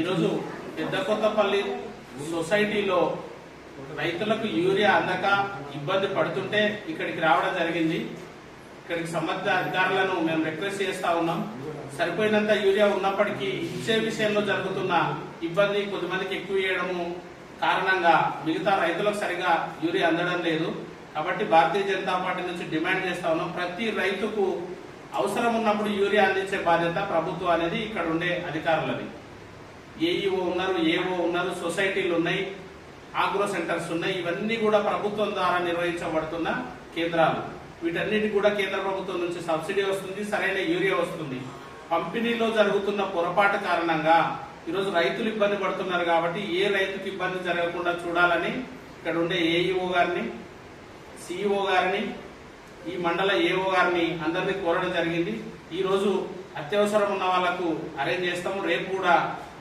ఈరోజు పెద్ద కొత్తపల్లి సొసైటీలో రైతులకు యూరియా అందక ఇబ్బంది పడుతుంటే ఇక్కడికి రావడం జరిగింది. ఇక్కడికి సంబంధిత అధికారులను మేము రిక్వెస్ట్ చేస్తా ఉన్నాం. సరిపోయినంత యూరియా ఉన్నప్పటికీ ఇచ్చే విషయంలో జరుగుతున్న ఇబ్బంది కొద్దిమందికి ఎక్కువ వేయడము కారణంగా మిగతా రైతులకు సరిగా యూరియా అందడం లేదు. కాబట్టి భారతీయ జనతా పార్టీ నుంచి డిమాండ్ చేస్తా ఉన్నాం. ప్రతి రైతుకు అవసరం ఉన్నప్పుడు యూరియా అందించే బాధ్యత ప్రభుత్వం అనేది ఇక్కడ ఉండే అధికారులది. ఏఈఓ ఉన్నారు ఏఓ ఉన్నారు సొసైటీలు ఉన్నాయి ఆగ్రో సెంటర్స్ ఉన్నాయి. ఇవన్నీ కూడా ప్రభుత్వం ద్వారా నిర్వహించబడుతున్న కేంద్రాలు. వీటన్నిటి కూడా కేంద్ర ప్రభుత్వం నుంచి సబ్సిడీ వస్తుంది సరైన యూరియా వస్తుంది. పంపిణీలో జరుగుతున్న పొరపాటు కారణంగా ఈరోజు రైతులు ఇబ్బంది పడుతున్నారు కాబట్టి ఏ రైతుకి ఇబ్బంది జరగకుండా చూడాలని ఇక్కడ ఉండే ఏఈఓ గారిని సిఇఓ గారిని ఈ మండల ఏఓ గారిని అందరినీ కోరడం జరిగింది. ఈరోజు అత్యవసరం ఉన్న వాళ్ళకు అరేంజ్ చేస్తాము. రేపు కూడా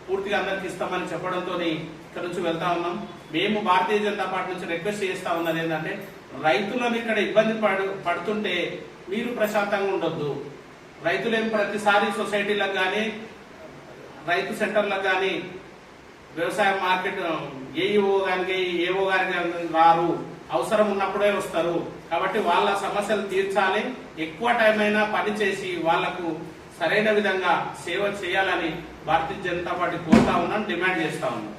పూర్తిగా అందరికి ఇస్తామని చెప్పడంతో ఇక్కడ నుంచి వెళ్తా ఉన్నాం. మేము భారతీయ జనతా పార్టీ నుంచి రిక్వెస్ట్ చేస్తా ఉన్నది ఏంటంటే రైతులను ఇక్కడ ఇబ్బంది పడు పడుతుంటే మీరు ప్రశాంతంగా ఉండొద్దు. రైతులేం ప్రతిసారి సొసైటీలకు కానీ రైతు సెంటర్లకు కానీ వ్యవసాయ మార్కెట్ ఏఈఓ గారికి ఏఓ గారికి రారు. అవసరం ఉన్నప్పుడే వస్తారు. కాబట్టి వాళ్ళ సమస్యలు తీర్చాలి. ఎక్కువ టైం అయినా పని చేసి వాళ్ళకు సరైన విధంగా సేవ చేయాలని భారతీయ జనతా పార్టీ కోరుతా ఉన్నాను డిమాండ్ చేస్తా ఉన్నాం.